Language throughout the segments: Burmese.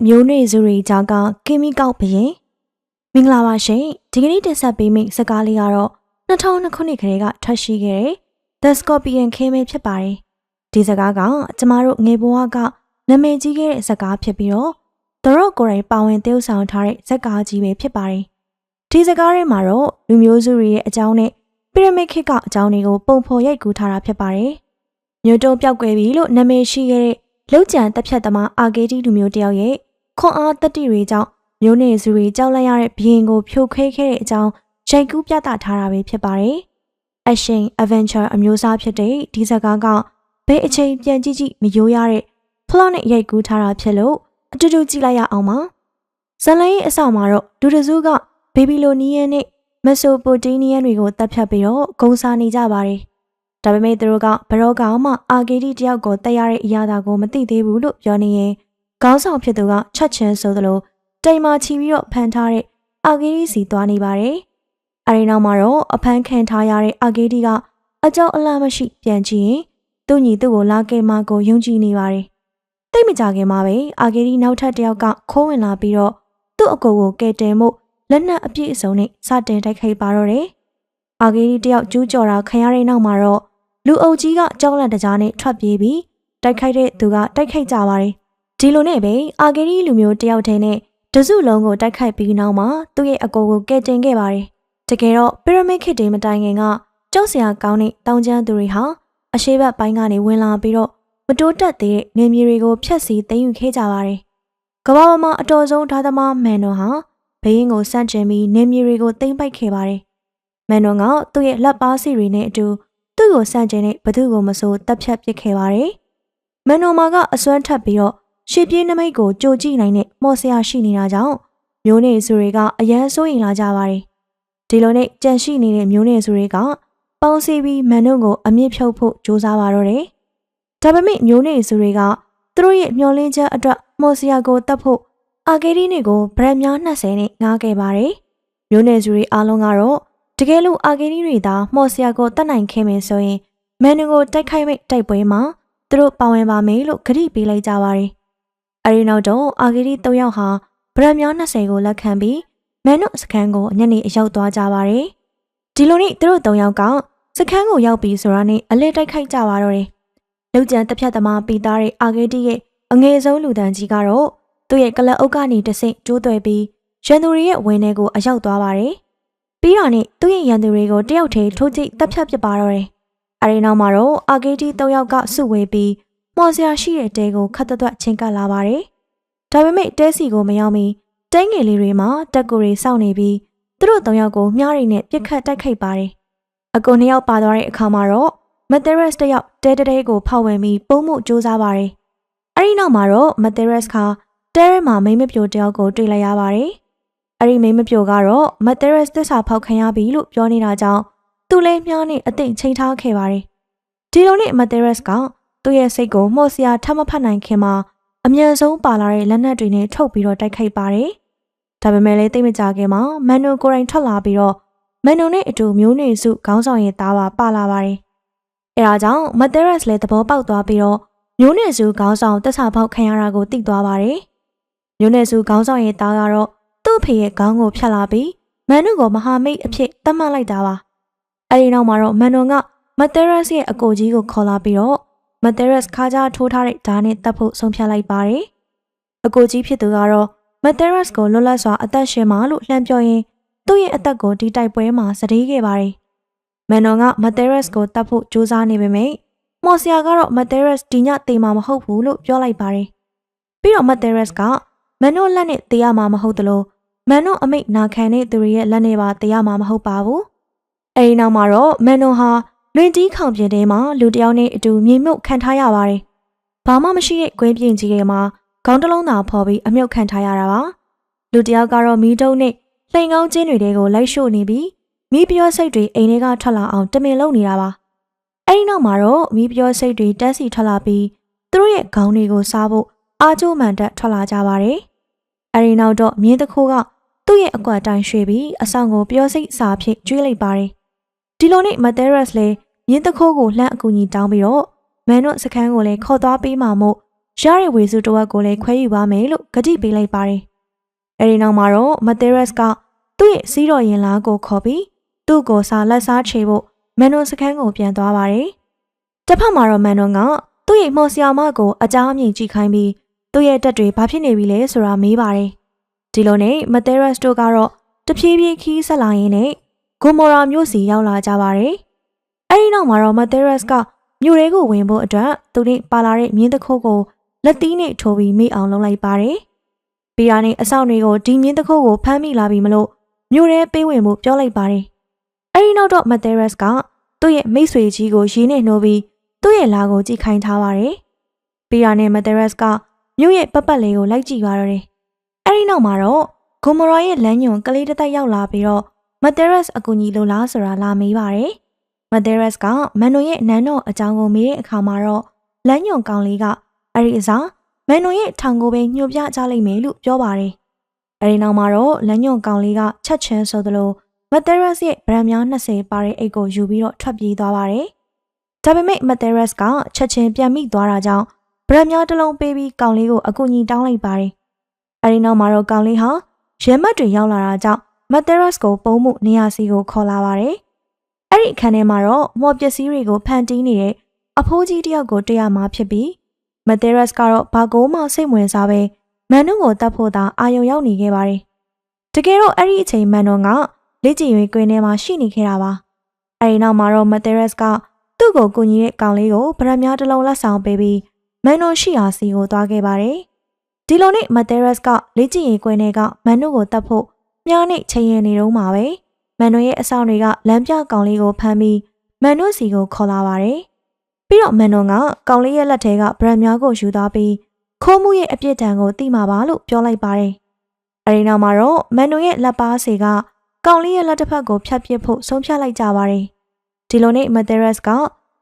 ရဲ့မျိုးနွေစုတွေကြောင့်ကကီမီကောက်ဘရင်မင်္ဂလာပါရှင်ဒီကနေ့တင်ဆက်ပေးမယ့်စကားလေးကတော့2002ခုနှစ်ကလေးကထွက်ရှိခဲ့တဲ့ The Scorpion ခင်းမဲဖြစ်ပါတယ်ဒီစကားကကျမတို့ငယ်ဘဝကနာမည်ကြီးခဲ့တဲ့စကားဖြစ်ပြီးတော့သူတို့ကိုယ်တိုင်ပါဝင်သရုပ်ဆောင်ထားတဲ့ဇက်ကားကြီးပဲဖြစ်ပါတယ်ဒီစကားထဲမှာတော့လူမျိုးစုတွေရဲ့အကြောင်းနဲ့ပီရမစ်ခေတ်ကအကြောင်းတွေကိုပုံဖော်ရိုက်ကူးထားတာဖြစ်ပါတယ်မြို့တုံးပြောက်ကွယ်ပြီလို့နာမည်ရှိခဲ့တဲ့လောက်ကျန်တက်ဖြတ်သမားအာဂေတီလူမျိုးတယောက်ရဲ့ ခွန်အားတတိတွေကြောင့်မျိုးနေစုတွေကြောက်လိုက်ရတဲ့ဘရင်ကိုဖြိုခွဲခဲ့တဲ့အကြောင်းရိုက်ကူးပြသထားတာပဲဖြစ်ပါတယ်။ Action Adventure အမျိုးအစားဖြစ်တဲ့ဒီဇာကားကဘယ်အချိန်ပြန်ကြည့်ကြည့်မယိုးရတဲ့ plot နဲ့ရိုက်ကူးထားတာဖြစ်လို့အတူတူကြည့်လိုက်ရအောင်ပါ။ဇလန်ရဲ့အစမှာတော့ဒူဒဇူးကဘေဘီလိုနီးယန်နဲ့မက်ဆိုပိုတေးနီးယန်တွေကိုတပ်ဖြတ်ပြီးတော့ဂုံစားနေကြပါတယ်။ဒါပေမဲ့သူတို့ကဘရော့ကောင်မှအာဂေတီတယောက်ကိုတက်ရတဲ့အရာသာကိုမသိသေးဘူးလို့ပြောနေရင် ခေါင်းဆောင်ဖြစ်သူကချက်ချင်းဆိုသလိုတိမ်မာချီပြီးတော့ဖန်ထားတဲ့အာဂေတီစီသွားနေပါတယ်။အဲဒီနောက်မှာတော့အဖမ်းခံထားရတဲ့အာဂေတီကအကြောင်းအလားမရှိပြန်ကြည့်ရင်သူ့ညီသူ့ကိုလာကဲမကိုယုံကြည်နေပါတယ်။တိတ်မကြခင်မှာပဲအာဂေတီနောက်ထပ်တယောက်ကခိုးဝင်လာပြီးတော့သူ့အကိုကိုကယ်တင်မှုလက်နက်အပြည့်အစုံနဲ့စတင်တိုက်ခိုက်ပါတော့တယ်။အာဂေတီတယောက်ကျူးကျော်တာခံရတဲ့နောက်မှာတော့လူအုပ်ကြီးကကြောက်လန့်တကြားနဲ့ထွက်ပြေးပြီးတိုက်ခိုက်တဲ့သူကတိုက်ခိုက်ကြပါတယ်။ ဒီလိုနဲ့ပဲအာဂေရီလူမျိုးတယောက်တည်းနဲ့တစုလုံးကိုတိုက်ခိုက်ပြီးနောက်မှာသူ့ရဲ့အကိုကိုကယ်တင်ခဲ့ပါတယ်။တကယ်တော့ပီရမစ်ခေတ်တည်းမတိုင်ခင်ကကြောက်စရာကောင်းတဲ့တောင်ကျမ်းသူတွေဟာအရှိတ်ပိုင်းကနေဝင်လာပြီးတော့မတိုးတက်တဲ့နေမြေတွေကိုဖျက်ဆီးသိမ်းယူခဲ့ကြပါတယ်။ကမ္ဘာပေါ်မှာအတော်ဆုံးဓာသမားမန်တော်ဟာဘယင်းကိုစန့်ကျင်ပြီးနေမြေတွေကိုသိမ်းပိုက်ခဲ့ပါတယ်။မန်တော်ကသူ့ရဲ့လက်ပါစီတွေနဲ့အတူသူ့ကိုစန့်ကျင်တဲ့ဘသူကိုမဆိုတပ်ဖြတ်ပစ်ခဲ့ပါတယ်။မန်နိုမာကအစွမ်းထပ်ပြီးတော့ ရှေ့ပြေးနမိတ်ကိုကြိုကြည့်နိုင်တဲ့မော်ဆရာရှိနေတာကြောင့်မျိုးနေစုတွေကအရန်စိုးရင်လာကြပါတယ်။ဒီလိုနဲ့ကြံရှိနေတဲ့မျိုးနေစုတွေကပေါင်းစည်းပြီးမန်တို့ကိုအမြင့်ဖြုတ်ဖို့ကြိုးစားပါတော့တယ်။ဒါပေမဲ့မျိုးနေစုတွေကသူတို့ရဲ့မျောလင်းချက်အတွက်မော်ဆရာကိုတတ်ဖို့အာဂေဒီနေကိုဗရက်များ20နဲ့ငားခဲ့ပါတယ်။မျိုးနေစုတွေအားလုံးကတော့တကယ်လို့အာဂေနီတွေသာမှော်ဆရာကိုတတ်နိုင်ခဲ့မယ်ဆိုရင်မန်နူကိုတိုက်ခိုက်မိတ်တိုက်ပွဲမှာသူတို့ပါဝင်ပါမယ်လို့ကတိပေးလိုက်ကြပါတယ်။ အဲဒီနောက်တော့အာဂေနီ၃ယောက်ဟာဗရမ်များ20ကိုလက်ခံပြီးမန်နုစခန်းကိုညနေအရောက်သွားကြပါတယ်။ဒီလိုနဲ့သူတို့၃ယောက်ကစခန်းကိုရောက်ပြီးဆိုတာနဲ့အလဲတိုက်ခိုက်ကြပါတော့တယ်။လူကြံတစ်ဖြတ်သမားပီသားတဲ့အာဂေတီရဲ့အငယ်ဆုံးလူတန်းကြီးကတော့သူ့ရဲ့ကလအုပ်ကနေတဆင့်ကျိုးသွဲပြီးရန်သူတွေရဲ့ဝင်းထဲကိုအရောက်သွားပါတယ်။ပြီးတော့နဲ့သူ့ရဲ့ရန်သူတွေကိုတယောက်တည်းထိုးကြိတ်တပ်ဖြတ်ပစ်ပါတော့တယ်။အဲဒီနောက်မှာတော့အာဂေတီ၃ယောက်ကစုဝေးပြီး မော်စရာရှိတဲ့တဲကိုခတ်သွက်ချင်းကပ်လာပါတယ်။ဒါပေမဲ့တဲစီကိုမရောက်မီတဲငယ်လေးတွေမှာတက်ကူတွေစောင့်နေပြီးသူတို့၃ယောက်ကိုမြားရီနဲ့ပြစ်ခတ်တိုက်ခိုက်ပါတယ်။အကူနှစ်ယောက်ပါသွားတဲ့အခါမှာတော့မက်သရက်စ်တယောက်တဲတဲကိုဖောက်ဝင်ပြီးပုံမှုစူးစမ်းပါတယ်။အဲဒီနောက်မှာတော့မက်သရက်စ်ကတဲရဲမှာမိမပြိုတယောက်ကိုတွေ့လိုက်ရပါတယ်။အဲ့ဒီမိမပြိုကတော့မက်သရက်စ်သစ္စာဖောက်ခံရပြီလို့ပြောနေတာကြောင့်သူ့လေးမြားနဲ့အသိချိန်ထားခဲ့ပါတယ်။ဒီလိုနဲ့မက်သရက်စ်က သူ့ရဲ့စိတ်ကိုမှုတ်စရာထမဖတ်နိုင်ခင်မှာအမြန်ဆုံးပါလာတဲ့လက်နက်တွေနဲ့ထုတ်ပြီးတော့တိုက်ခိုက်ပါတယ်။ဒါပေမဲ့လည်းသိမကြခင်မှာမန်နိုကိုရိုင်းထွက်လာပြီးတော့မန်နိုနဲ့အတူမျိုးနေစုခေါင်းဆောင်ရဲ့သားပါပါလာပါတယ်။အဲဒါကြောင့်မက်သရက်စ်လည်းသဘောပေါက်သွားပြီးတော့မျိုးနေစုခေါင်းဆောင်တက်စာဖောက်ခံရတာကိုသိသွားပါတယ်။မျိုးနေစုခေါင်းဆောင်ရဲ့သားကတော့သူ့ဖေရဲ့ခေါင်းကိုဖြတ်လာပြီးမန်နုကိုမဟာမိတ်အဖြစ်သတ်မှတ်လိုက်တာပါအဲဒီနောက်မှာတော့မန်နွန်ကမသက်ရက်စ်ရဲ့အကိုကြီးကိုခေါ်လာပြီးတော့ မသက်ရက်စ်ခါးကြားထိုးထားတဲ့ဓာတ်နဲ့တပ်ဖို့ဆုံးဖြတ်လိုက်ပါတယ်အကိုကြီးဖြစ်သူကတော့မသက်ရက်စ်ကိုလွတ်လပ်စွာအသက်ရှင်ပါလို့လှမ်းပြောရင်းသူ့ရဲ့အသက်ကိုဒီတိုက်ပွဲမှာစတေးခဲ့ပါတယ်မန်နွန်ကမသက်ရက်စ်ကိုတပ်ဖို့ကြိုးစားနေပေမဲ့မော်ဆီယာကတော့မသက်ရက်စ်ဒီညတေးမှာမဟုတ်ဘူးလို့ပြောလိုက်ပါတယ်ပြီးတော့မသက်ရက်စ်ကမန်နိုလက်နဲ့တေးရမှာမဟုတ်သလိုမန်နိုအမိတ်နာခံတဲ့သူတွေရဲ့လက်နဲ့ပါတေးရမှာမဟုတ်ပါဘူးအဲဒီနောက်မှာတော့မန်နိုဟာ လွင်တီးခေါင်ပြင်ထဲမှာလူတယောက်နဲ့အတူမြေမြုပ်ခံထားရပါတယ်ဘာမှမရှိတဲ့ကွင်းပြင်ကြီးထဲမှာခေါင်းတစ်လုံးသာဖော်ပြီးအမြုပ်ခံထားရတာပါလူတယောက်ကတော့မီးတုံးနဲ့လှိန်ကောင်းချင်းတွေတဲကိုလိုက်ရှို့နေပြီးမီးပြောစိတ်တွေအိမ်ထဲကထွက်လာအောင်တမင်လုပ်နေတာပါအဲဒီနောက်မှာတော့မီးပြောစိတ်တွေတက်စီထွက်လာပြီးသူတို့ရဲ့ခေါင်းတွေကိုစားဖို့အာကျိုးမှန်တက်ထွက်လာကြပါတယ်။အဲဒီနောက်တော့မြင်းတခိုးကသူ့ရဲ့အကွက်တိုင်းရွှေ့ပြီးအဆောင်ကိုပြောစိတ်စာဖြစ်ကျွေးလိုက်ပါတယ်။ ဒီလိုနဲ့မသက်ရက်စ်လည်းမြင်းတခိုးကိုလှမ်းအကူအညီတောင်းပြီးတော့မန်တို့စခန်းကိုလည်းခေါ်သွားပေးမှမို့ရတဲ့ဝေစုတစ်ဝက်ကိုလည်းခွဲယူပါမယ်လို့ကတိပေးလိုက်ပါတယ်။အဲဒီနောက်မှာတော့မသဲရက်စ်ကသူ့ရဲ့စီးတော်ရင်လားကိုခေါ်ပြီးသူ့ကိုစာလက်စားချေဖို့မန်နွန်စခန်းကိုပြန်သွားပါတယ်။တစ်ဖက်မှာတော့မန်နွန်ကသူ့ရဲ့မော်ဆီယာမကိုအကြောင်းအမြင်ကြည့်ခိုင်းပြီးသူ့ရဲ့တက်တွေဘာဖြစ်နေပြီလဲဆိုတာမေးပါတယ်။ဒီလိုနဲ့မသဲရက်စ်တို့ကတော့တဖြည်းဖြည်းခီးဆက်လာရင်းနဲ့ ဂိုမော်ရာမြို့စီရောက်လာကြပါတယ်။အဲဒီနောက်မှာတော့မသဲရက်စ်ကမြို့ရဲကိုဝင်ဖို့အတွက်သူနဲ့ပါလာတဲ့မြင်းတခိုးကိုလက်သီးနဲ့ထိုးပြီးမိအောင်လုပ်လိုက်ပါတယ်။ပြီးတာနဲ့အဆောင်တွေကိုဒီမြင်းတခိုးကိုဖမ်းမိလာပြီမလို့မြို့ရဲပေးဝင်မှုပြောလိုက်ပါတယ်။အဲဒီနောက်တော့မသဲရက်စ်ကသူ့ရဲ့မိတ်ဆွေကြီးကိုရေးနဲ့နှိုးပြီးသူ့ရဲ့လာကိုကြည့်ခိုင်းထားပါတယ်။ပြီးတာနဲ့မသဲရက်စ်ကမြို့ရဲ့ပတ်ပတ်လေးကိုလိုက်ကြည့်ပါတော့တယ်။အဲဒီနောက်မှာတော့ဂိုမရာရဲ့လမ်းညွန်ကလေးတစ်သက်ရောက်လာပြီးတော့ မသဲရက်စ်အကူကြီးလိုလားဆိုတာလာမေးပါတယ်။မသဲရက်စ်ကမန်နိုရဲ့နန်းတော်အကြောင်းကိုမေးတဲ့အခါမှာတော့လမ်းညွန်ကောင်လေးကအဲ့ဒီအစားမန်နိုရဲ့ထောင်ကိုပဲညှို့ပြကြလိမ့်မယ်လို့ပြောပါတယ်။အဲဒီနောက်မှာတော့လမ်းညွန်ကောင်လေးကချက်ချင်းဆိုသလိုမသဲရက်စ်ရဲ့ဗရန်များ20ပါတဲ့အိတ်ကိုယူပြီးတော့ထွက်ပြေးသွားပါတယ်။ဒါပေမဲ့မသဲရက်စ်ကချက်ချင်းပြန်မိသွားတာကြောင့်ဗရန်များတစ်လုံးပေးပြီးကောင်လေးကိုအကူကြီးတောင်းလိုက်ပါတယ်။အဲဒီနောက်မှာတော့ကောင်လေးဟာရဲမတ်တွေရောက်လာတာကြောင့် မသဲရက်စ်ကိုပုံမှုနေရာစီကိုခေါ်လာပါတယ်။အဲ့ဒီအခန်းထဲမှာတော့မော်ပစ္စည်းတွေကိုဖန်တီးနေတဲ့အဖိုးကြီးတယောက်ကိုတွေ့ရမှာဖြစ်ပြီးမသဲရက်စ်ကတော့ဘာကိုမှစိတ်ဝင်စားပဲမန်နုကိုတတ်ဖို့သာအာရုံရောက်နေခဲ့ပါတယ်။တကယ်တော့အဲ့ဒီအချိန်မန်နုကလက်ကျင်ရွေးကွင်းထဲမှာရှိနေခဲ့တာပါ။အဲဒီနောက်မှာတော့မသဲရက်စ်ကသူ့ကိုကူညီတဲ့ကောင်လေးကိုဗရမများတစ်လုံးလက်ဆောင်ပေးပြီးမန်နုရှိရာစီကိုသွားခဲ့ပါတယ်။ဒီလိုနဲ့မသဲရက်စ်ကလက်ကျင်ရွေးကွင်းထဲကမန်နုကိုတတ်ဖို့ မြားနဲ့ချိန်ရနေတော့မှာပဲမန်နွရဲ့အဆောင်တွေကလမ်းပြကောင်လေးကိုဖမ်းပြီးမန်နွစီကိုခေါ်လာပါတယ်ပြီးတော့မန်နွကကောင်လေးရဲ့လက်ထဲကဗရန်များကိုယူသွားပြီးခိုးမှုရဲ့အပြစ်ဒဏ်ကိုသိမှာပါလို့ပြောလိုက်ပါတယ်အဲဒီနောက်မှာတော့မန်နွရဲ့လက်ပါစီကကောင်လေးရဲ့လက်တစ်ဖက်ကိုဖြတ်ပစ်ဖို့ဆုံးဖြတ်လိုက်ကြပါတယ်ဒီလိုနဲ့မသရက်စ်က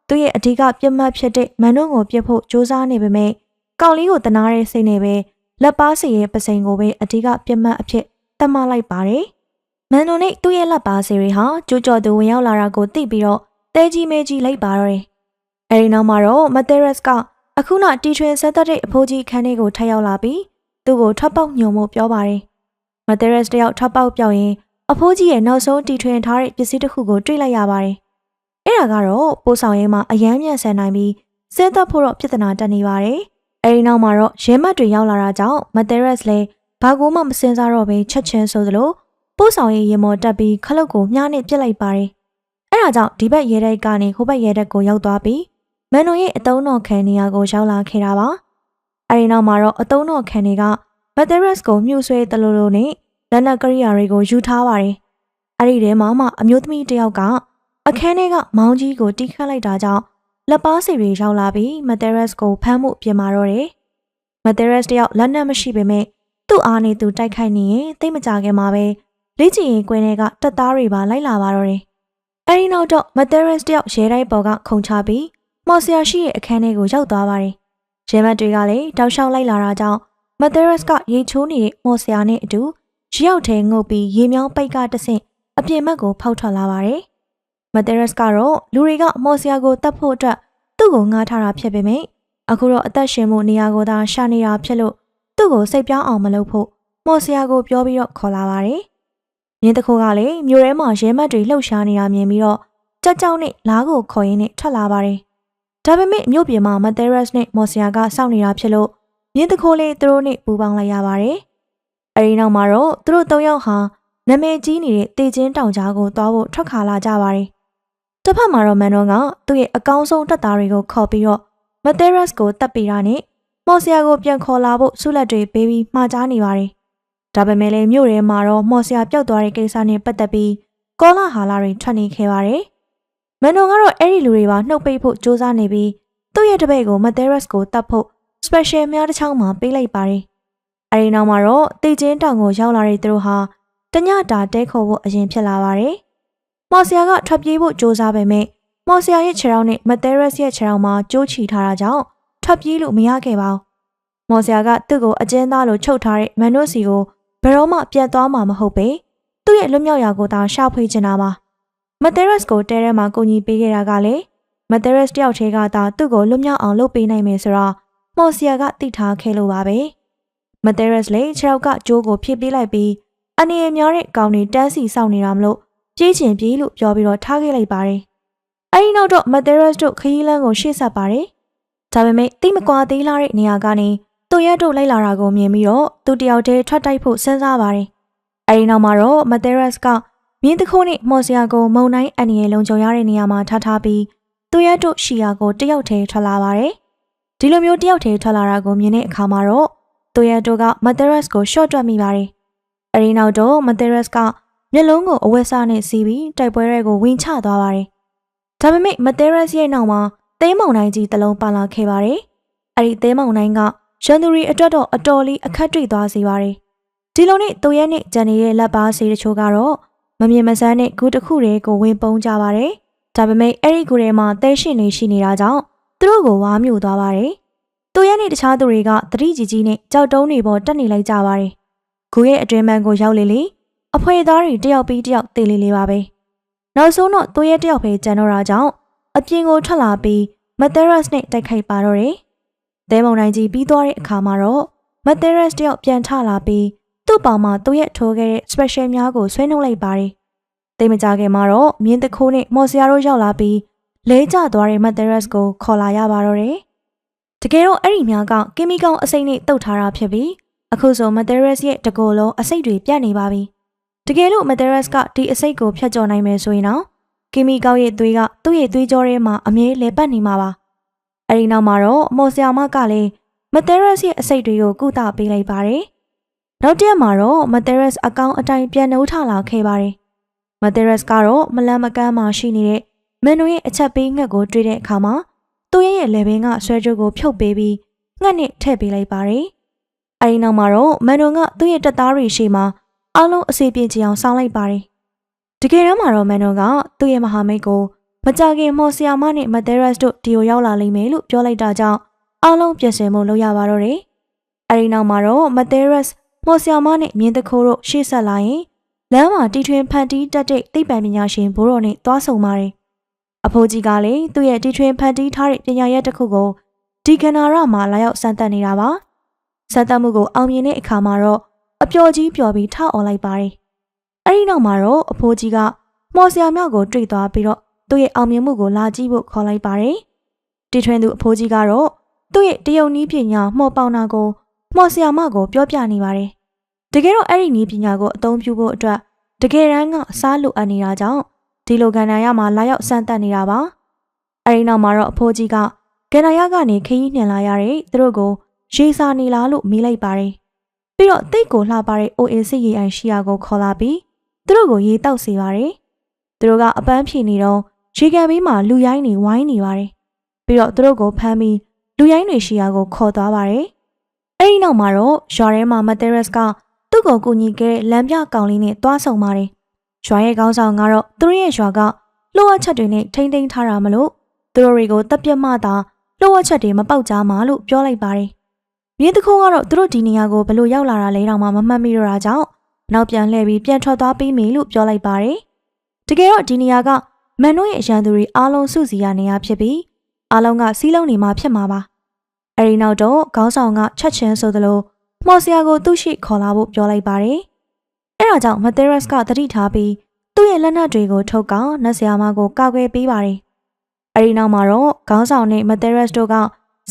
သူ့ရဲ့အဓိကပြတ်မှတ်ဖြစ်တဲ့မန်နွကိုပြစ်ဖို့ကြိုးစားနေပေမဲ့ကောင်လေးကိုတနာတဲ့စိတ်နဲ့ပဲလက်ပါစီရဲ့ပစိန်ကိုပဲအဓိကပြတ်မှတ်အဖြစ် တတ်မှတ်လိုက်ပါတယ်။မန်နွန်နဲ့သူ့ရဲ့လက်ပါစီတွေဟာကြိုးကြော်သူဝင်ရောက်လာတာကိုသိပြီးတော့တဲကြီးမဲကြီးလိုက်ပါတော့တယ်။အဲဒီနောက်မှာတော့မသရက်စ်ကအခုနတီထွင်ဆက်သက်တဲ့အဖိုးကြီးခန်းလေးကိုထပ်ရောက်လာပြီးသူ့ကိုထပ်ပေါက်ညုံမှုပြောပါတယ်။မသရက်စ်တယောက်ထပ်ပေါက်ပြောက်ရင်အဖိုးကြီးရဲ့နောက်ဆုံးတီထွင်ထားတဲ့ပစ္စည်းတစ်ခုကိုတွေ့လိုက်ရပါတယ်။အဲ့ဒါကတော့ပိုးဆောင်ရဲမှာအယမ်းမြန်ဆန်နိုင်ပြီးစင်းသက်ဖို့တော့ပြဿနာတက်နေပါတယ်။အဲဒီနောက်မှာတော့ရဲမတ်တွေရောက်လာတာကြောင့်မသရက်စ်လည်း ဘာကူမှမစင်စားတော့ဘဲချက်ချင်းဆိုသလိုပို့ဆောင်ရေးရင်မော်တက်ပြီးခလုတ်ကိုမြားနဲ့ပြစ်လိုက်ပါတယ်။အဲဒါကြောင့်ဒီဘက်ရဲတိုက်ကနေဟိုဘက်ရဲတိုက်ကိုရောက်သွားပြီးမန်နိုရဲ့အတုံးတော်ခံနေရာကိုရောက်လာခဲ့တာပါ။အဲဒီနောက်မှာတော့အတုံးတော်ခံတွေကမက်သရက်စ်ကိုမြှူဆွဲတလို့လို့နဲ့လက်နက်ကရိယာတွေကိုယူထားပါတယ်။အဲဒီထဲမှာမှအမျိုးသမီးတစ်ယောက်ကအခန်းထဲကမောင်းကြီးကိုတီးခတ်လိုက်တာကြောင့်လက်ပါစီတွေရောက်လာပြီးမက်သရက်စ်ကိုဖမ်းမှုပြင်မာတော့တယ်။မက်သရက်စ်တယောက်လက်နက်မရှိပေမဲ့ သူ့အားနဲ့သူတိုက်ခိုက်နေရင်သိမကြခင်မှာပဲလေ့ကျင့်ရေးကွင်းတွေကတပ်သားတွေပါလိုက်လာပါတော့တယ်။အဲဒီနောက်တော့မသရက်စ်တယောက်ရဲတိုက်ပေါ်ကခုံချပြီးမော်ဆီယာရှိရဲ့အခန်းထဲကိုရောက်သွားပါတယ်။ရဲမတ်တွေကလည်းတောက်လျှောက်လိုက်လာတာကြောင့်မသရက်စ်ကရေချိုးနေတဲ့မော်ဆီယာနဲ့အတူရောက်ထဲငုတ်ပြီးရေမြောင်းပိတ်ကတဆင့်အပြင်ဘက်ကိုဖောက်ထွက်လာပါတယ်။မသရက်စ်ကတော့လူတွေကမော်ဆီယာကိုတတ်ဖို့အတွက်သူ့ကိုငှားထားတာဖြစ်ပေမဲ့အခုတော့အသက်ရှင်မှုနေရာကိုသာရှာနေတာဖြစ်လို့ သူ့ကိုစိတ်ပြောင်းအောင်မလုပ်ဖို့မော်ဆရာကိုပြောပြီးတော့ခေါ်လာပါတယ်။မြင်းတခိုးကလည်းမြို့ထဲမှာရဲမတ်တွေလှုပ်ရှားနေတာမြင်ပြီးတော့ကြောက်ကြောက်နဲ့လားကိုခေါ်ရင်းနဲ့ထွက်လာပါတယ်။ဒါပေမဲ့မြို့ပြင်မှာမသရက်စ်နဲ့မော်ဆရာကစောင့်နေတာဖြစ်လို့မြင်းတခိုးလေးသူတို့နဲ့ပူးပေါင်းလိုက်ရပါတယ်။အဲဒီနောက်မှာတော့သူတို့၃ယောက်ဟာနာမည်ကြီးနေတဲ့တေချင်းတောင်ကြားကိုသွားဖို့ထွက်ခါလာကြပါတယ်။တစ်ဖက်မှာတော့မန်တော်ကသူ့ရဲ့အကောင်းဆုံးတပ်သားတွေကိုခေါ်ပြီးတော့မသရက်စ်ကိုတပ်ပေးတာနဲ့ မော်ဆရာကိုပြန်ခေါ်လာဖို့ဆုလက်တွေပေးပြီးမှာကြားနေပါတယ်။ဒါပေမဲ့လည်းမြို့ထဲမှာတော့မော်ဆရာပျောက်သွားတဲ့ကိစ္စနဲ့ပတ်သက်ပြီးကောလာဟာလာတွေထွက်နေခဲ့ပါတယ်။မန်တော်ကတော့အဲ့ဒီလူတွေပါနှုတ်ပိတ်ဖို့ကြိုးစားနေပြီးသူ့ရဲ့တပည့်ကိုမသဲရက်စ်ကိုတတ်ဖို့ special များတစ်ချောင်းမှာပေးလိုက်ပါတယ်။အဲဒီနောက်မှာတော့တေချင်းတောင်ကိုရောက်လာတဲ့သူတို့ဟာတညတာတဲခေါ်ဖို့အရင်ဖြစ်လာပါတယ်။မော်ဆရာကထွက်ပြေးဖို့ကြိုးစားပေမဲ့မော်ဆရာရဲ့ခြေထောက်နဲ့မသဲရက်စ်ရဲ့ခြေထောက်မှာကြိုးချီထားတာကြောင့် ထွက်ပြေးလို့မရခဲ့ပါဘူး။မော်ဆရာကသူ့ကိုအကျဉ်းသားလိုချုပ်ထားတဲ့မန်နိုစီကိုဘယ်တော့မှပြတ်သွားမှာမဟုတ်ပေ။သူ့ရဲ့လွတ်မြောက်ရာကိုသာရှာဖွေချင်တာပါ။မသရက်စ်ကိုတဲထဲမှာကူညီပေးခဲ့တာကလည်းမသရက်စ်တယောက်တည်းကသာသူ့ကိုလွတ်မြောက်အောင်လုပ်ပေးနိုင်မယ်ဆိုတော့မမော်ဆီယာကတိထားခဲ့လို့ပါပဲမသရက်စ်လည်းခြေထောက်ကကြိုးကိုဖြည့်ပေးလိုက်ပြီးအနေအများတဲ့ကောင်တွေတန်းစီစောင့်နေတာမလို့ပြေးချင်ပြေးလို့ပြောပြီးတော့ထားခဲ့လိုက်ပါတယ်အဲဒီနောက်တော့မသရက်စ်တို့ခရီးလမ်းကိုရှေ့ဆက်ပါတယ် ဒါပေမဲ့တိတ်မကွာသေးလာတဲ့နေရာကနေသူ့ရက်တို့လိုက်လာတာကိုမြင်ပြီးတော့သူတယောက်တည်းထွက်တိုက်ဖို့စဉ်းစားပါတယ်အဲဒီနောက်မှာတော့မသရက်စ်ကမြင်းတခိုးနဲ့မော်ဆီယာကိုမုံတိုင်းအန်ရီလုံခြုံရတဲ့နေရာမှာထားထားပြီးသူရတို့ရှီယာကိုတယောက်တည်းထွက်လာပါတယ်။ဒီလိုမျိုးတယောက်တည်းထွက်လာတာကိုမြင်တဲ့အခါမှာတော့သူရတို့ကမသရက်စ်ကိုရှော့တွက်မိပါတယ်။အဲဒီနောက်တော့မသရက်စ်ကမျက်လုံးကိုအဝက်စားနဲ့စီးပြီးတိုက်ပွဲတွေကိုဝင်ချသွားပါတယ်။ဒါပေမဲ့မသရက်စ်ရဲ့နောက်မှာ သဲမောင်တိုင်းကြီးတလုံးပါလာခဲ့ပါတယ်။အဲဒီသဲမောင်တိုင်းကရန်သူရီအတွက်တော့အတော်လေးအခက်တွေ့သွားစေပါတယ်။ဒီလိုနဲ့သူရဲနဲ့ဂျန်နီရဲ့လက်ပါစီတချို့ကတော့မမြင်မစမ်းနဲ့ဂူတစ်ခုတည်းကိုဝင်ပုံးကြပါတယ်။ဒါပေမဲ့အဲ့ဒီဂူထဲမှာတဲရှင်နေရှိနေတာကြောင့်သူတို့ကိုဝါမျိုးသွားပါတယ်။သူရဲ့နဲ့တခြားသူတွေကတတိကြီးကြီးနဲ့ကြောက်တုံးတွေပေါ်တက်နေလိုက်ကြပါတယ်။ဂူရဲ့အတွင်းပန်းကိုရောက်လေလေအဖွဲသားတွေတယောက်ပြီးတယောက်တေးလေးလေးပါပဲ။နောက်ဆုံးတော့သူရဲ့တယောက်ပဲကြံတော့တာကြောင့် အပြင်ကိုထွက်လာပြီးမသရက်စ်နဲ့တိုက်ခိုက်ပါတော့တယ်။သဲမုံတိုင်းကြီးပြီးသွားတဲ့အခါမှာတော့မသရက်စ်တယောက်ပြန်ထလာပြီးသူ့ပေါင်မှာသူ့ရဲ့ထိုးခဲ့တဲ့ special များကိုဆွဲနှုတ်လိုက်ပါတယ်။တိတ်မကြခင်မှာတော့မြင်းတခိုးနဲ့မော်စရာတို့ရောက်လာပြီးလဲကျသွားတဲ့မသရက်စ်ကိုခေါ်လာရပါတော့တယ်။တကယ်တော့အဲ့ဒီများကကင်မီကောင်အစိမ့်နဲ့တုတ်ထားတာဖြစ်ပြီးအခုဆိုမသရက်စ်ရဲ့တကောလုံးအစိတ်တွေပြတ်နေပါပြီ။တကယ်လို့မသရက်စ်ကဒီအစိတ်ကိုဖျက်ကျော်နိုင်မယ်ဆိုရင်တော့ ကင်မီကောင်ရဲ့သွေးကသူ့ရဲ့သွေးကြောထဲမှာအမြဲလဲပတ်နေမှာပါ။အဲဒီနောက်မှာတော့မော်စရာမကလည်းမသရက်စ်ရဲ့အစိတ်တွေကိုကုသပေးလိုက်ပါတယ်။နောက်တရက်မှာတော့မသရက်စ်အကောင်အတိုင်းပြန်နှုတ်ထလာခဲ့ပါတယ်။မသရက်စ်ကတော့မလန်မကန်းမှရှိနေတဲ့မန်နိုရဲ့အချက်ပေးငှက်ကိုတွေ့တဲ့အခါမှာသူ့ရဲ့လေဘင်းကဆွဲကြိုးကိုဖြုတ်ပေးပြီးငှက်နဲ့ထည့်ပေးလိုက်ပါတယ်။အဲဒီနောက်မှာတော့မန်နိုကသူ့ရဲ့တက်သားတွေရှိမှအလုံးအစီပြေချအောင်စောင်းလိုက်ပါတယ်။ တကယ်တမ်းမှာတော့မန်နိုကသူ့ရဲ့မဟာမိတ်ကိုမကြခင်မော်ဆီယာမနဲ့မသရက်စ်တို့ဒီကိုရောက်လာလိမ့်မယ်လို့ပြောလိုက်တာကြောင့်အလုံးပြင်ဆင်မှုလုပ်ရပါတော့တယ်။အဲဒီနောက်မှာတော့မသရက်စ်မော်ဆီယာမနဲ့မြင်းတခိုးတို့ရှေ့ဆက်လာရင်လမ်းမှာတီထွင်ဖန်တီးတက်တဲ့သိပ္ပံပညာရှင်ဘိုးတော်နဲ့သွားဆုံပါတယ်။အဖိုးကြီးကလည်းသူ့ရဲ့တီထွင်ဖန်တီးထားတဲ့ပညာရက်တစ်ခုကိုဒီကနာရမှာလာရောက်စမ်းသပ်နေတာပါ။စမ်းသပ်မှုကိုအောင်မြင်တဲ့အခါမှာတော့အပျော်ကြီးပျော်ပြီးထအော်လိုက်ပါတယ်။ အဲဒီနောက်မှာတော့အဖိုးကြီးကမော်ဆီယာမြောက်ကိုတွေ့သွားပြီးတော့သူ့ရဲ့အောင်မြင်မှုကိုလာကြည့်ဖို့ခေါ်လိုက်ပါတယ်။တီထွင်သူအဖိုးကြီးကတော့သူ့ရဲ့တယုံနီးပညာမှော်ပေါနာကိုမော်ဆီယာမကိုပြောပြနေပါတယ်တကယ်တော့အဲ့ဒီနည်းပညာကိုအသုံးပြုဖို့အတွက်တကယ်တမ်းကအစားလိုအပ်နေတာကြောင့်ဒီလိုကဏ္ဍရမှာလာရောက်စမ်းသပ်နေတာပါအဲ့ဒီနောက်မှာတော့အဖိုးကြီးကကဏ္ဍရကနေခရီးနှင်လာရတဲ့သူတို့ကိုရေစာနေလားလို့မေးလိုက်ပါတယ်ပြီးတော့တိတ်ကိုလှပတဲ့ OAC ရေအိုင်ရှိယာကိုခေါ်လာပြီး သူတို့ကိုရေတောက်စေပါတယ်သူတို့ကအပန်းဖြေနေတော့ရေကန်ဘေးမှာလူရိုင်းတွေဝိုင်းနေပါတယ်ပြီးတော့သူတို့ကိုဖမ်းပြီးလူရိုင်းတွေရှိယာကိုခေါ်သွားပါတယ်အဲ့ဒီနောက်မှာတော့ရွာထဲမှာမသရက်စ်ကသူ့ကိုကူညီခဲ့တဲ့လမ်းပြကောင်လေးနဲ့တွားဆုံပါတယ်။ရွာရဲ့ခေါင်းဆောင်ကတော့သူတို့ရဲ့ရွာကလှုပ်အပ်ချက်တွေနဲ့ထိမ့်သိမ်းထားတာမလို့သူတို့တွေကိုတပ်ပြတ်မှသာလှုပ်အပ်ချက်တွေမပေါက်ကြမှာလို့ပြောလိုက်ပါတယ်။မြင်းတခိုးကတော့သူတို့ဒီနေရာကိုဘလို့ရောက်လာတာလဲတော့မှမမှတ်မိတော့တာကြောင့် နောက်ပြန်လှည့်ပြီးပြန်ထွက်သွားပြီးပြီလို့ပြောလိုက်ပါတယ်။တကယ်တော့ဒီနေရာကမန်နိုရဲ့အရန်သူတွေအားလုံးစုစည်းရနေရဖြစ်ပြီးအားလုံးကစီးလုံးနေမှာဖြစ်မှာပါ။အဲဒီနောက်တော့ခေါင်းဆောင်ကချက်ချင်းဆိုသလိုမော်ဆီယာကိုသူ့ရှိခေါ်လာဖို့ပြောလိုက်ပါတယ်။အဲဒါကြောင့်မသရက်စ်ကတတိထားပြီးသူ့ရဲ့လက်နက်တွေကိုထုတ်ကောင်းနတ်ဆီယာမကိုကောက်ွယ်ပေးပါတယ်။အဲဒီနောက်မှာတော့ခေါင်းဆောင်နဲ့မသရက်စ်တို့က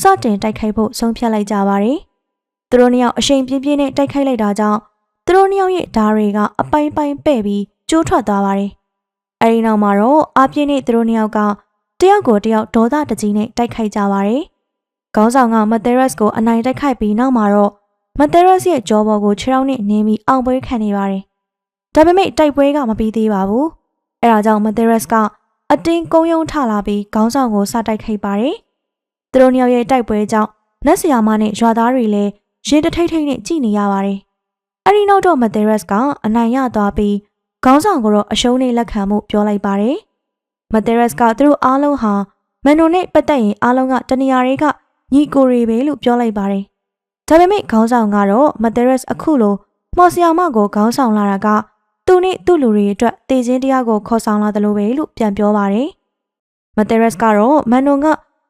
စတင်တိုက်ခိုက်ဖို့ဆုံးဖြတ်လိုက်ကြပါတယ်။သူတို့နှစ်ယောက်အရှိန်ပြင်းပြင်းနဲ့တိုက်ခိုက်လိုက်တာကြောင့် သူတို့နှစ်ယောက်ရဲ့ဓာတွေကအပိုင်းပိုင်းပဲ့ပြီးကျိုးထွက်သွားပါတယ်။အဲဒီနောက်မှာတော့အပြင်းနဲ့သူတို့နှစ်ယောက်ကတယောက်ကိုတယောက်ဒေါသတကြီးနဲ့တိုက်ခိုက်ကြပါတယ်။ခေါင်းဆောင်ကမသရက်စ်ကိုအနိုင်တိုက်ခိုက်ပြီးနောက်မှာတော့မသရက်စ်ရဲ့ကြောပေါ်ကိုခြေထောက်နဲ့နင်းပြီးအောင်ပွဲခံနေပါတယ်။ဒါပေမဲ့တိုက်ပွဲကမပြီးသေးပါဘူး။အဲဒါကြောင့်မသရက်စ်ကအတင်းကုန်းယုံထလာပြီးခေါင်းဆောင်ကိုစတိုက်ခိုက်ပါတယ်။သူတို့နှစ်ယောက်ရဲ့တိုက်ပွဲကြောင့်နတ်ဆရာမနဲ့ရွာသားတွေလည်းရင်တထိတ်ထိတ်နဲ့ကြည်နေရပါတယ်။ အဲဒီနောက်တော့မသရက်စ်ကအနိုင်ရသွားပြီးခေါင်းဆောင်ကိုတော့အရှုံးနဲ့လက်ခံမှုပြောလိုက်ပါတယ်။မသရက်စ်ကသူတို့အားလုံးဟာမန်နိုနဲ့ပတ်သက်ရင်အားလုံးကတနေရာတွေကညီကိုတွေပဲလို့ပြောလိုက်ပါတယ်။ဒါပေမဲ့ခေါင်းဆောင်ကတော့မသရက်စ်အခုလိုမော်ဆီယာမကိုခေါင်းဆောင်လာတာကသူနဲ့သူ့လူတွေအတွက်တည်ခြင်းတရားကိုခေါ်ဆောင်လာတယ်လို့ပဲလို့ပြန်ပြောပါတယ်။မသရက်စ်ကတော့မန်နွန်က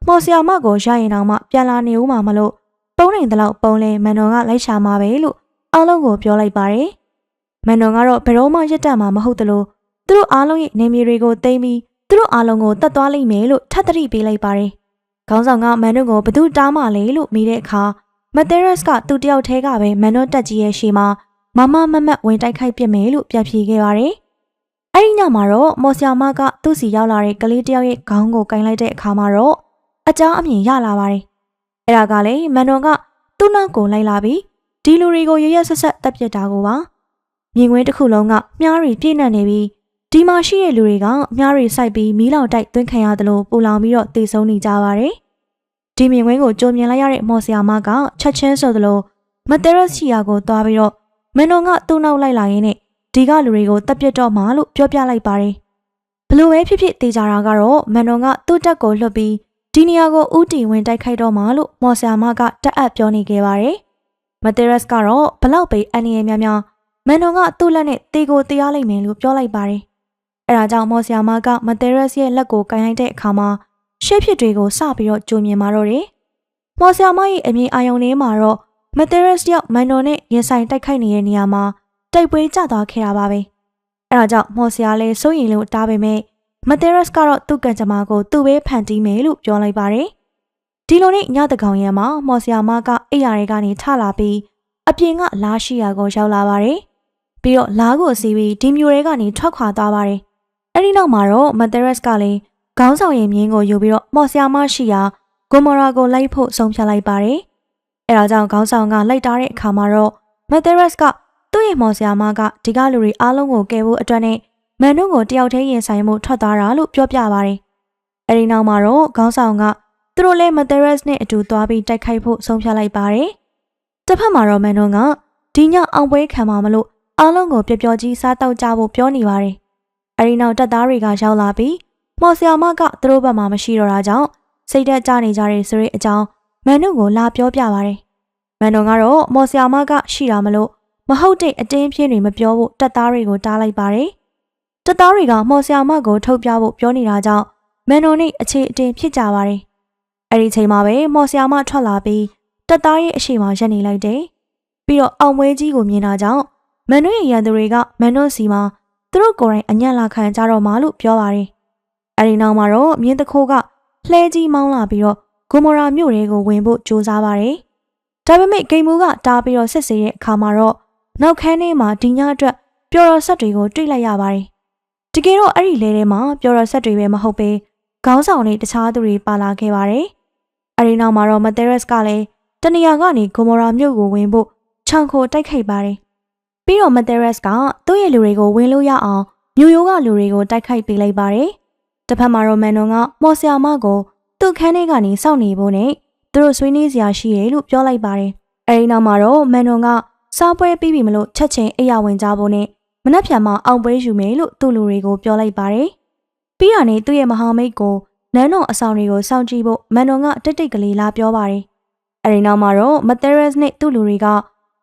မော်ဆီယာမကိုရရင်တော့မှပြန်လာနေဦးမှာမလို့ပုံနိုင်တဲ့လောက်ပုံလဲမန်တော်ကလိုက်ရှာမှာပဲလို့ အားလုံးကိုပြောလိုက်ပါတယ်။မန်တော်ကတော့ဘယ်တော့မှရက်တက်မှာမဟုတ်သလိုသူတို့အားလုံးရဲ့နေမြေတွေကိုသိမ်းပြီးသူတို့အားလုံးကိုတတ်သွားလိမ့်မယ်လို့ထပ်သတိပေးလိုက်ပါတယ်။ခေါင်းဆောင်ကမန်တော်ကိုဘသူတားမှလဲလို့မိတဲ့အခါမသက်ရက်စ်ကသူ့တယောက်တည်းကပဲမန်တော်တက်ကြီးရဲ့ရှေ့မှာမမမမတ်ဝင်တိုက်ခိုက်ပစ်မယ်လို့ပြန်ဖြေခဲ့ပါတယ်။အဲ့ဒီညမှာတော့မော်ဆီယာမကသူ့စီရောက်လာတဲ့ကလေးတယောက်ရဲ့ခေါင်းကိုကင်လိုက်တဲ့အခါမှာတော့အကြောင်းအမြင်ရလာပါတယ်။အဲ့ဒါကလည်းမန်တော်ကသူ့နောက်ကိုလိုက်လာပြီး ဒီလူတွေကိုရရဆက်ဆက်တပ်ပစ်တာကိုပါ။မြင်ကွင်းတစ်ခုလုံးကမြားရီပြည့်နှက်နေပြီးဒီမှာရှိတဲ့လူတွေကမြားရီစိုက်ပြီးမီးလောင်တိုက်သွင်းခံရသလိုပူလောင်ပြီးတော့တေဆုံးနေကြပါတယ်။ဒီမြင်ကွင်းကိုကြုံမြင်လိုက်ရတဲ့မော်ဆီယာမကချက်ချင်းဆိုသလိုမသက်ရက်စီယာကိုသွားပြီးတော့မန်တော်ကသူ့နောက်လိုက်လာရင်းနဲ့ဒီကလူတွေကိုတပ်ပစ်တော့မှာလို့ပြောပြလိုက်ပါတယ်။ဘလို့ပဲဖြစ်ဖြစ်တေချာတာကတော့မန်တော်ကသူ့တက်ကိုလွတ်ပြီးဒီနေရာကိုဥတီဝင်တိုက်ခိုက်တော့မှာလို့မော်ဆာမကတက်အပ်ပြောနေခဲ့ပါတယ်။ မသရက်စ်ကတော့ဘလောက်ပဲအန်ရများများမန်တော်ကသူ့လက်နဲ့တေကိုတရားလိုက်မယ်လို့ပြောလိုက်ပါတယ်။အဲဒါကြောင့်မော်ဆာမကမသရက်စ်ရဲ့လက်ကိုကန်ရိုက်တဲ့အခါမှာရှေ့ဖြစ်တွေကိုစပြီးတော့ကြိုမြင်มาတော့တယ်။မော်ဆာမရဲ့အမြင်အာရုံထဲမှာတော့မသရက်စ်ရောက်မန်တော်နဲ့ရင်ဆိုင်တိုက်ခိုက်နေတဲ့နေရာမှာတိုက်ပွဲကျသွားခဲ့တာပါပဲ။အဲဒါကြောင့်မော်ဆာလည်းစိုးရင်လို့တားပေမဲ့မသရက်စ်ကတော့သူ့ကံကြမ္မာကိုသူ့ပဲဖန်တီးမယ်လို့ပြောလိုက်ပါတယ်။ ဒီလိုနဲ့ညတကောင်ရံမှာမော်ဆီယာမကအိယာတွေကနေထလာပြီးအပြင်ကလားရှိရာကိုရောက်လာပါတယ်။ပြီးတော့လားကိုစီးပြီးဒီမျိုးတွေကနေထွက်ခွာသွားပါတယ်။အဲဒီနောက်မှာတော့မသရက်စ်ကလည်းခေါင်းဆောင်ရင်မြင်းကိုယူပြီးတော့မော်ဆီယာမရှိရာဂိုမော်ရာကိုလိုက်ဖို့ဆုံးဖြတ်လိုက်ပါတယ်။အဲဒါကြောင့်ခေါင်းဆောင်ကလိုက်တားတဲ့အခါမှာတော့မသရက်စ်ကသူ့ရဲ့မော်ဆီယာမကဒီကလူတွေအားလုံးကိုကယ်ဖို့အတွက်နဲ့မန်နုကိုတယောက်တည်းရင်ဆိုင်မှုထွက်သွားတာလို့ပြောပြပါတယ်။အဲဒီနောက်မှာတော့ခေါင်းဆောင်က သူတို့လည်းမသရက်စ်နဲ့အတူသွားပြီးတိုက်ခိုက်ဖို့ဆုံးဖြတ်လိုက်ပါတယ်။တစ်ဖက်မှာတော့မန်နုကဒီညအောင်ပွဲခံမှာမလို့အားလုံးကိုပျော်ပျော်ကြီးစားတောက်ကြဖို့ပြောနေပါတယ်။အဲဒီနောက်တပ်သားတွေကရောက်လာပြီးမော်ဆီယာမကသူတို့ဘက်မှာမရှိတော့တာကြောင့်စိတ်သက်ကြနေကြတဲ့ဆိုတဲ့အကြောင်းမန်နုကိုလာပြောပြပါတယ်။မန်နုကတော့မော်ဆီယာမကရှိတာမလို့မဟုတ်တဲ့အတင်းပြင်းတွေမပြောဖို့တပ်သားတွေကိုတားလိုက်ပါတယ်။တပ်သားတွေကမော်ဆရာမကိုထုတ်ပြဖို့ပြောနေတာကြောင့်မန်တော်နဲ့အခြေအတင်ဖြစ်ကြပါတယ်။ အဲ့ဒီချိန်မှာပဲမော်ဆရာမထွက်လာပြီးတပ်သားရဲ့အရှိမရက်နေလိုက်တယ်။ပြီးတော့အောင်မွေးကြီးကိုမြင်တာကြောင့်မန်တော်ရဲ့ရန်သူတွေကမန်တော်စီမှာသူတို့ကိုယ်တိုင်အညံ့လာခံကြတော့မှလို့ပြောပါတယ်။အဲ့ဒီနောက်မှာတော့မြင်းတခိုးကလှဲကြီးမောင်းလာပြီးတော့ဂိုမော်ရာမြို့တွေကိုဝင်ဖို့ကြိုးစားပါတယ်။ဒါပေမဲ့ဂိမ်မူကတားပြီးတော့စစ်ဆေးတဲ့အခါမှာတော့နောက်ခန်းထဲမှာဒီညအတွက်ပျော်တော်ဆက်တွေကိုတွေ့လိုက်ရပါတယ်။တကယ်တော့အဲ့ဒီလဲထဲမှာပျော်ရဆက်တွေပဲမဟုတ်ပဲခေါင်းဆောင်တွေတခြားသူတွေပါလာခဲ့ပါတယ်။ အဲဒီနောက်မှာတော့မသရက်စ်ကလည်းတနေရာကနေဂိုမော်ရာမြို့ကိုဝင်ဖို့ခြံခိုတိုက်ခိုက်ပါတယ်။ပြီးတော့မသရက်စ်ကသူ့ရဲ့လူတွေကိုဝင်လို့ရအောင်မြို့ရိုးကလူတွေကိုတိုက်ခိုက်ပေးလိုက်ပါတယ်။တစ်ဖက်မှာတော့မန်နွန်ကမော်ဆီယာမကိုသူ့ခန်းထဲကနေစောင့်နေဖို့နဲ့သူတို့ဆွေးနွေးစရာရှိတယ်လို့ပြောလိုက်ပါတယ်။အဲဒီနောက်မှာတော့မန်နွန်ကစားပွဲပြီးပြီမလို့ချက်ချင်းအိယာဝင်ကြဖို့နဲ့မနှက်ဖြန်မှာအောင်ပွဲယူမယ်လို့သူ့လူတွေကိုပြောလိုက်ပါတယ်။ပြီးတာနဲ့သူ့ရဲ့မဟာမိတ်ကို နန်းတော်အဆောင်တွေကိုစောင့်ကြည့်ဖို့မန်တော်ကတိတ်တိတ်ကလေးလာပြောပါတယ်။အဲဒီနောက်မှာတော့မသရက်စ်နဲ့သူ့လူတွေက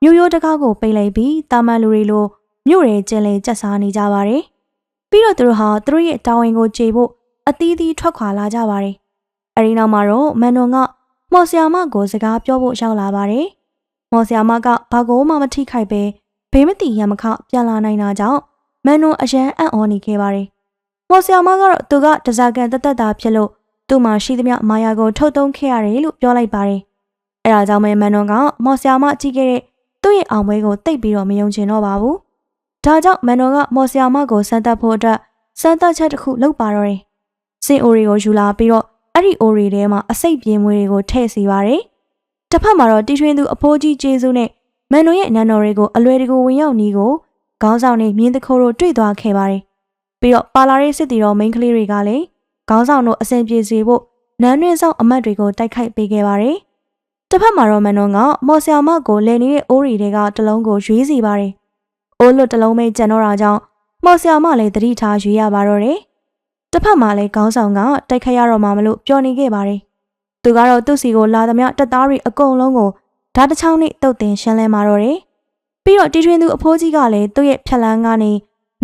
မြို့ရိုးတကားကိုပိတ်လိုက်ပြီးတာမန်လူတွေလိုမြို့ရဲကျင်းလည်ကျက်စားနေကြပါတယ်။ပြီးတော့သူတို့ဟာသူတို့ရဲ့တာဝန်ကိုကြေဖို့အသီးသီးထွက်ခွာလာကြပါတယ်။အဲဒီနောက်မှာတော့မန်တော်ကမော်ဆီယာမကိုစကားပြောဖို့ရောက်လာပါတယ်။မော်ဆီယာမကဘာကိုမှမထိခိုက်ပဲဘေးမတိရမခပြန်လာနိုင်တာကြောင့်မန်နွန်အရန်အံ့ဩနေခဲ့ပါတယ်။ မော်ဆီယာမကတော့သူကတစားကန်တသက်တာဖြစ်လို့သူ့မှာရှိသမျှမာယာကိုထုတ်သုံးခဲ့ရတယ်လို့ပြောလိုက်ပါတယ်။အဲဒါကြောင့်ပဲမန်နွန်ကမော်ဆီယာမကြည့်ခဲ့တဲ့သူ့ရဲ့အောင်ပွဲကိုတိတ်ပြီးတော့မယုံချင်တော့ပါဘူး။ဒါကြောင့်မန်နွန်ကမော်ဆီယာမကိုစမ်းသပ်ဖို့အတွက်စမ်းသပ်ချက်တစ်ခုလုပ်ပါတော့တယ်။စင်အိုရီကိုယူလာပြီးတော့အဲ့ဒီအိုရီထဲမှာအစိတ်ပြင်းမွေးတွေကိုထည့်စီပါတယ်။တစ်ဖက်မှာတော့တီထွင်သူအဖိုးကြီးကျေးဇူးနဲ့မန်နိုရဲ့နန်တော်တွေကိုအလွယ်တကူဝင်ရောက်နီးကိုခေါင်းဆောင်နဲ့မြင်းတခိုးတို့တွေ့သွားခဲ့ပါတယ်။ ပြီးတော့ပါလာရေးစစ်တီတော်မိန်းကလေးတွေကလည်းခေါင်းဆောင်တို့အဆင်ပြေစေဖို့နန်းတွင်းဆောင်အမတ်တွေကိုတိုက်ခိုက်ပေးခဲ့ပါတယ်။တစ်ဖက်မှာတော့မန်နွန်ကမော်ဆီယာမကိုလည်နေတဲ့အိုးရီတွေကတလုံးကိုရွေးစီပါတယ်။အိုးလွတ်တလုံးပဲကျန်တော့တာကြောင့်မော်ဆီယာမလည်းတတိထားရွေးရပါတော့တယ်။တစ်ဖက်မှာလည်းခေါင်းဆောင်ကတိုက်ခိုက်ရတော့မှမလို့ပျော်နေခဲ့ပါတယ်။သူကတော့သူ့စီကိုလာသမျှတပ်သားတွေအကုန်လုံးကိုဓာတ်တစ်ချောင်းနဲ့တုတ်တင်ရှင်းလဲมาတော့တယ်။ပြီးတော့တီထွင်သူအဖိုးကြီးကလည်းသူ့ရဲ့ဖြက်လန်းကနေ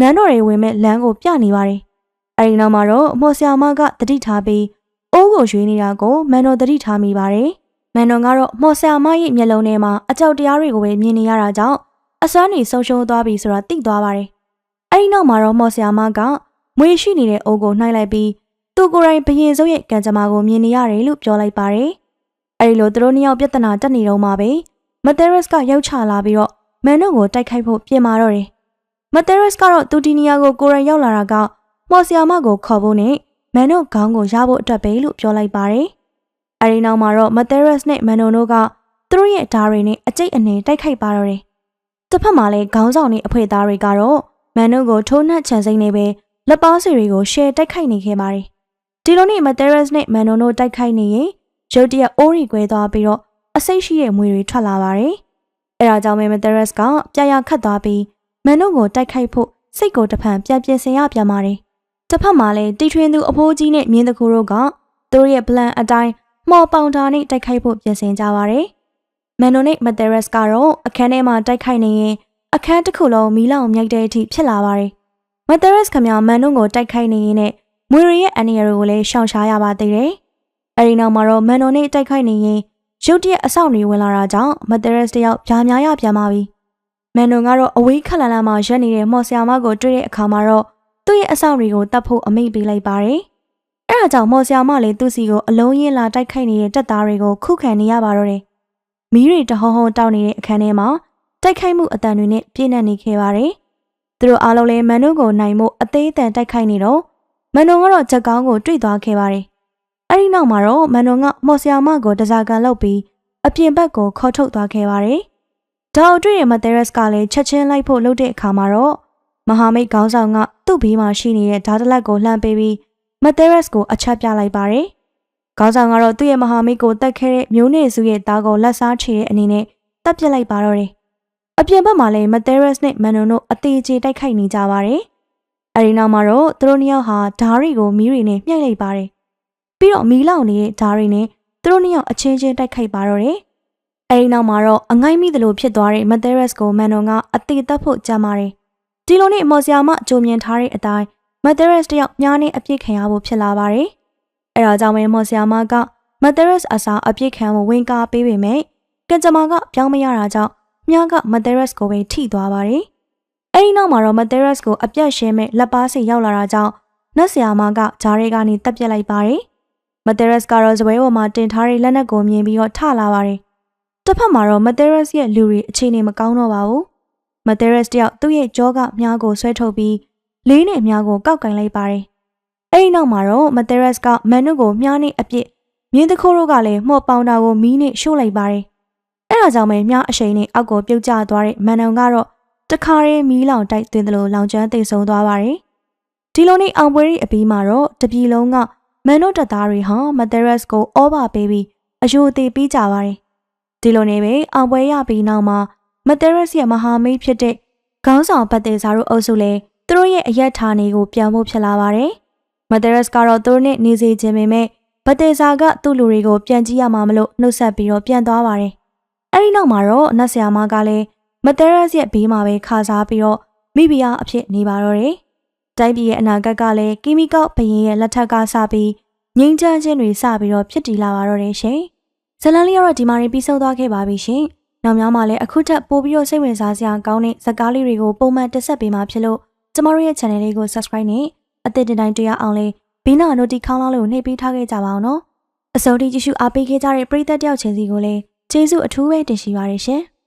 နန်းတော်တွေဝင်မဲ့လမ်းကိုပြနေပါတယ်။အဲဒီနောက်မှာတော့မော်ဆီယာမကတတိထားပြီးအိုးကိုရွေးနေတာကိုမန်တော်တတိထားမိပါတယ်မန်နွန်ကတော့မော်ဆာမရဲ့မျက်လုံးထဲမှာအကြောက်တရားတွေကိုပဲမြင်နေရတာကြောင့်အစွမ်းနေဆုံးရှုံးသွားပြီဆိုတာသိသွားပါတယ်။အဲဒီနောက်မှာတော့မော်ဆာမကမွေရှိနေတဲ့အိုးကိုနှိုက်လိုက်ပြီးသူကိုယ်တိုင်ဘရင်စုပ်ရဲ့ကံကြမ္မာကိုမြင်နေရတယ်လို့ပြောလိုက်ပါတယ်။အဲဒီလိုသူတို့နှစ်ယောက်ပြဿနာတက်နေတော့မှပဲမသရက်စ်ကရောက်ချလာပြီးတော့မန်နွန်ကိုတိုက်ခိုက်ဖို့ပြင်မာတော့တယ်။ မသရက်စ်ကတော့သူဒီနီယာကိုကိုယ်တိုင်ရောက်လာတာကမော်ဆာမကိုခေါ်ဖို့နဲ့မန်နွန်ခေါင်းကိုရဖို့အတွက်ပဲလို့ပြောလိုက်ပါတယ်။အဲဒီနောက်မှာတော့မသရက်စ်နဲ့မန်နွန်တို့ကသူတို့ရဲ့ဓာတ်တွေနဲ့အကျိတ်အနေတိုက်ခိုက်ပါတော့တယ်။တစ်ဖက်မှာလည်းခေါင်းဆောင်နဲ့အဖွဲသားတွေကတော့မန်နွန်ကိုထိုးနှက်ချန်စိမ့်နေပဲလက်ပါစီတွေကိုရှယ်တိုက်ခိုက်နေခဲ့ပါတယ်။ဒီလိုနဲ့မသရက်စ်နဲ့မန်နွန်တို့တိုက်ခိုက်နေရင်ရုတ်တရက်အိုးရီကွဲသွားပြီးတော့အစိတ်ရှိတဲ့မွေတွေထွက်လာပါတယ်။အဲဒါကြောင့်မသရက်စ်ကပြရခတ်သွားပြီး မန်နွန်ကိုတိုက်ခိုက်ဖို့စိတ်ကိုတဖန်ပြန်ပြင်ဆင်ရပြန်ပါတယ်။တစ်ဖက်မှာလည်းတီထွင်သူအဖိုးကြီးနဲ့မြင်းတကူတို့ကသူတို့ရဲ့ plan အတိုင်းမော်ပေါင်တာနဲ့တိုက်ခိုက်ဖို့ပြင်ဆင်ကြပါတယ်။မန်နိုနဲ့မသရက်စ်ကတော့အခန်းထဲမှာတိုက်ခိုက်နေရင်အခန်းတစ်ခုလုံးမီးလောင်မြိုက်တဲ့အထိဖြစ်လာပါတယ်။မသရက်စ်ခမမန်နုံကိုတိုက်ခိုက်နေရင်နဲ့မွေရီရဲ့အန်နီယာကိုလည်းရှောင်ရှားရပါသေးတယ်။အဲဒီနောက်မှာတော့မန်နိုနဲ့တိုက်ခိုက်နေရင်ရုတ်တရက်အဆောက်တွေဝင်လာတာကြောင့်မသရက်စ်တယောက်ဖြားများရပြန်ပါပြီ။ မန်နိုကတော့အဝေးခက်လန်လန်မှာရက်နေတဲ့မော်ဆီယာမကိုတွေ့တဲ့အခါမှာတော့သူ့ရဲ့အဆောက်တွေကိုတတ်ဖို့အမိန့်ပေးလိုက်ပါတယ်။အဲဒါကြောင့်မော်ဆီယာမလည်းသူ့စီကိုအလုံးရင်းလာတိုက်ခိုက်နေတဲ့တပ်သားတွေကိုခုခံနေရပါတော့တယ်။မီးတွေတဟုံဟုံတောက်နေတဲ့အခန်းထဲမှာတိုက်ခိုက်မှုအတန်တွေနဲ့ပြည့်နှက်နေခဲ့ပါတယ်။သူတို့အားလုံးလည်းမန်နုကိုနိုင်မှုအသေးအတန်တိုက်ခိုက်နေတော့မန်နုကတော့ချက်ကောင်းကိုတွေ့သွားခဲ့ပါတယ်။အဲဒီနောက်မှာတော့မန်နုကမော်ဆီယာမကိုတစားကန်လုပ်ပြီးအပြင်ဘက်ကိုခေါ်ထုတ်သွားခဲ့ပါတယ်။ ဒါအတွေ့ရမသရက်စ်ကလည်းချက်ချင်းလိုက်ဖို့လုပ်တဲ့အခါမှာတော့မဟာမိတ်ခေါင်းဆောင်ကသူ့ဘေးမှာရှိနေတဲ့ဓာတ်တလက်ကိုလှမ်းပေးပြီးမသရက်စ်ကိုအချက်ပြလိုက်ပါတယ်။ခေါင်းဆောင်ကတော့သူ့ရဲ့မဟာမိတ်ကိုတတ်ခဲ့တဲ့မျိုးနေစုရဲ့သားကိုလက်စားချေတဲ့အနေနဲ့တပ်ပစ်လိုက်ပါတော့တယ်။အပြင်ဘက်မှာလည်းမသရက်စ်နဲ့မန်နွန်တို့အသေးချေတိုက်ခိုက်နေကြပါတယ်။အဲဒီနောက်မှာတော့သူတို့နှစ်ယောက်ဟာဓာရီကိုမီးရီနဲ့မြှိုက်လိုက်ပါတယ်။ပြီးတော့မီးလောင်နေတဲ့ဓာရီနဲ့သူတို့နှစ်ယောက်အချင်းချင်းတိုက်ခိုက်ပါတော့တယ်။ အဲဒီနောက်မှာတော့အငိုင်းမိသလိုဖြစ်သွားတဲ့မသရက်စ်ကိုမန်နွန်ကအသေးသက်ဖို့ကြံပါတယ်။ဒီလိုနဲ့မော်ဆီယာမကြိုမြင်ထားတဲ့အတိုင်းမသရက်စ်တယောက်ညားနေအပြစ်ခံရဖို့ဖြစ်လာပါတယ်။အဲဒါကြောင့်ပဲမော်ဆီယာမကမသရက်စ်အစားအပြစ်ခံဖို့ဝင်ကားပေးပေမဲ့ကင်ဂျမာကပြောင်းမရတာကြောင့်မြားကမသရက်စ်ကိုပဲထိသွားပါတယ်။အဲဒီနောက်မှာတော့မသရက်စ်ကိုအပြတ်ရှင်းမဲ့လက်ပါစီရောက်လာတာကြောင့်နတ်ဆီယာမကဂျားရဲကနေတပ်ပြစ်လိုက်ပါတယ်။မသရက်စ်ကတော့ဇပွဲပေါ်မှာတင်ထားတဲ့လက်နက်ကိုမြင်ပြီးတော့ထလာပါတယ်။ တစ်ဖက်မှာတော့မသရက်စ်ရဲ့လူတွေအခြေအနေမကောင်းတော့ပါဘူး။မသရက်စ်တယောက်သူ့ရဲ့ကြောကမြားကိုဆွဲထုတ်ပြီးလေးနဲ့မြားကိုကောက်ကင်လိုက်ပါတယ်။အဲဒီနောက်မှာတော့မသရက်စ်ကမန်နုကိုမြားနဲ့အပြစ်မြင်းတခိုးတို့ကလည်းမှော့ပေါင်တာကိုမီးနဲ့ရှို့လိုက်ပါတယ်။အဲဒါကြောင့်ပဲမြားအရှိန်နဲ့အောက်ကိုပြုတ်ကျသွားတဲ့မန်နုံကတော့တခါရဲမီးလောင်တိုက်သွင်းတယ်လို့လောင်ကျွမ်းသိဆုံးသွားပါတယ်။ဒီလိုနဲ့အောင်ပွဲရီအပြီးမှာတော့တပြည်လုံးကမန်နုတပ်သားတွေဟာမသရက်စ်ကိုအောဘာပေးပြီးအယိုသေးပြီးကြပါတယ်။ ဒီလိုနဲ့ပဲအောင်ပွဲရပြီးနောက်မှာမသရက်စ်ရဲ့မဟာမိတ်ဖြစ်တဲ့ခေါင်းဆောင်ပတ်သေးစာတို့အုပ်စုလည်းသူတို့ရဲ့အရက်ဌာနေကိုပြန်ဖို့ဖြစ်လာပါတယ်။မသရက်စ်ကတော့သူတို့နဲ့နေစေခြင်းပေမဲ့ဘတ်တေဇာကသူ့လူတွေကိုပြန်ကြည့်ရမှာမလို့နှုတ်ဆက်ပြီးတော့ပြန်သွားပါတယ်။အဲဒီနောက်မှာတော့နတ်ဆရာမကလည်းမသရက်စ်ရဲ့ဘေးမှာပဲခါစားပြီးတော့မိဖုရားအဖြစ်နေပါတော့တယ်။တိုင်းပြည်ရဲ့အနာဂတ်ကလည်းကီမီကောက်ဘရင်ရဲ့လက်ထက်ကစပြီးငိမ့်ချမ်းခြင်းတွေစပြီးတော့ဖြစ်တည်လာပါတော့တယ်ရှင်။ ဇလန်လေးကတော့ဒီမှာရင်ပြီးဆုံးသွားခဲ့ပါပြီရှင်။နောက်များမှာလည်းအခုထပ်ပို့ပြီးတော့စိတ်ဝင်စားစရာကောင်းတဲ့ဇာတ်ကားလေးတွေကိုပုံမှန်တက်ဆက်ပေးမှာဖြစ်လို့ကျမတို့ရဲ့ channel လေးကို subscribe နဲ့အသစ်တင်တိုင်းတွေ့ရအောင်လေးဘီနာ notify ခေါင်းလောင်းလေးကိုနှိပ်ပေးထားခဲ့ကြပါအောင်နော်။အစိုးရကြည့်ရှုအားပေးခဲ့ကြတဲ့ပရိသတ်တယောက်ချင်းစီကိုလည်းကျေးဇူးအထူးပဲတင်ရှိပါတယ်ရှင်။